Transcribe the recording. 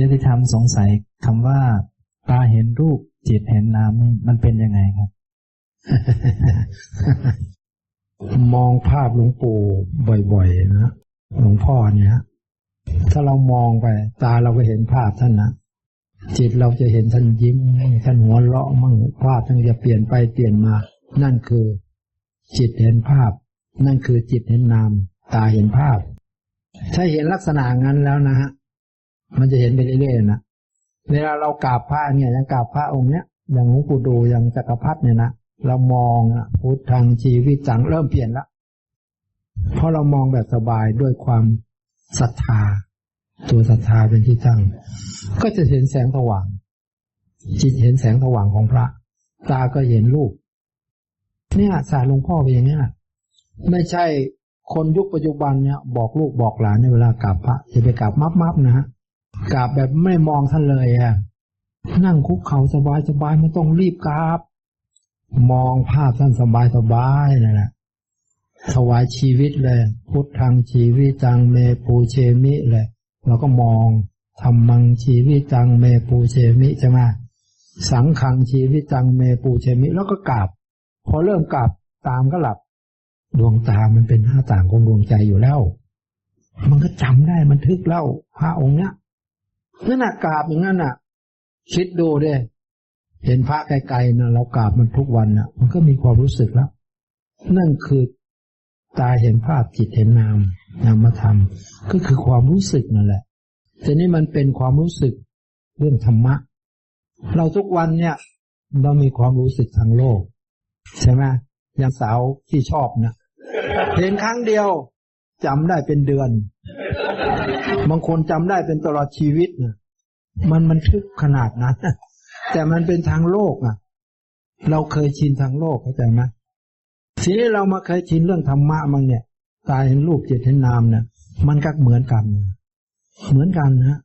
ยติธรรมสงสัยคำว่าตาเห็นรูปจิตเห็นนามนี่มันเป็นยังไงครับ มองภาพหลวงปู่บ่อยๆนะหลวงพ่อเนี่ยถ้าเรามองไป ตาเราก็เห็นภาพท่านนะจิตเราจะเห็นท่านยิ้มท่านหัวเราะมั่งภาพท่านจะเปลี่ยนไปเปลี่ยนมา นั่นคือ จิตเห็นภาพ นั่นคือจิตเห็นนาม ตาเห็นภาพ ถ้าเห็นลักษณะงั้นแล้วนะฮะ มันจะเห็นไปเรื่อยๆนะเวลาเรากราบพระเนี่ยยังกราบพระองค์เนี้ยอย่างหลวงปู่ดูอย่างจักรพรรดิเนี่ยนะเรามองอะพุทธังชีวิตจังเริ่มเปลี่ยนละเพราะเรามองแบบสบายด้วยความศรัทธา ตัวศรัทธาเป็นที่ตั้ง ก็จะเห็นแสงสว่าง จิตเห็นแสงสว่างของพระ ตาก็เห็นรูป เนี่ยสารหลวงพ่อเป็นอย่างนี้ยไม่ใช่คนยุคปัจจุบันเนี่ย บอกลูกบอกหลานในเวลากราบพระจะไปกราบมับมับๆนะฮะ กราบแบบไม่มองท่านเลยอะนั่งคุกเข่าสบายสบายไม่ต้องรีบกราบ มองภาพท่านสบายสบายนั่นแหละถวายชีวิตเลย พุทธังชีวิตจังเมปูเชมิเลยเราก็มองธรรมังชีวิตจังเมปูเชมิใช่ไหมสังขังชีวิตจังเมปูเชมิ แล้วก็กราบพอเริ่มกราบตามก็หลับ ดวงตามันเป็นหน้าต่างของดวงใจอยู่แล้ว มันก็จำได้มันทึกเล่าพระองค์เนี้ย นั่นน่ะกราบอย่างนั้นน่ะ คิดดูดิเห็นพระไกลๆนะเรากราบมันทุกวันนะมันก็มีความรู้สึกแล้ว นั่นคือตาเห็นภาพจิตเห็นนามนามธรรมก็คือความรู้สึกนั่นแหละทีนี้มันเป็นความรู้สึกเรื่องธรรมะ เราทุกวันเนี่ย เรามีความรู้สึกทางโลก ใช่ไหมอย่างสาวที่ชอบเนี่ยเห็นครั้งเดียวจำได้เป็นเดือน บางคนจำได้เป็นตลอดชีวิตนะมันมันทึกขนาดนั้นแต่มันเป็นทางโลกอะ เราเคยชินทางโลกเข้าใจไหมทีนี้เรามาเคยชินเรื่องธรรมะมั้งเนี่ย ตายเห็นรูปจิตเห็นนามเนี่ยมันก็เหมือนกัน เหมือนกันนะ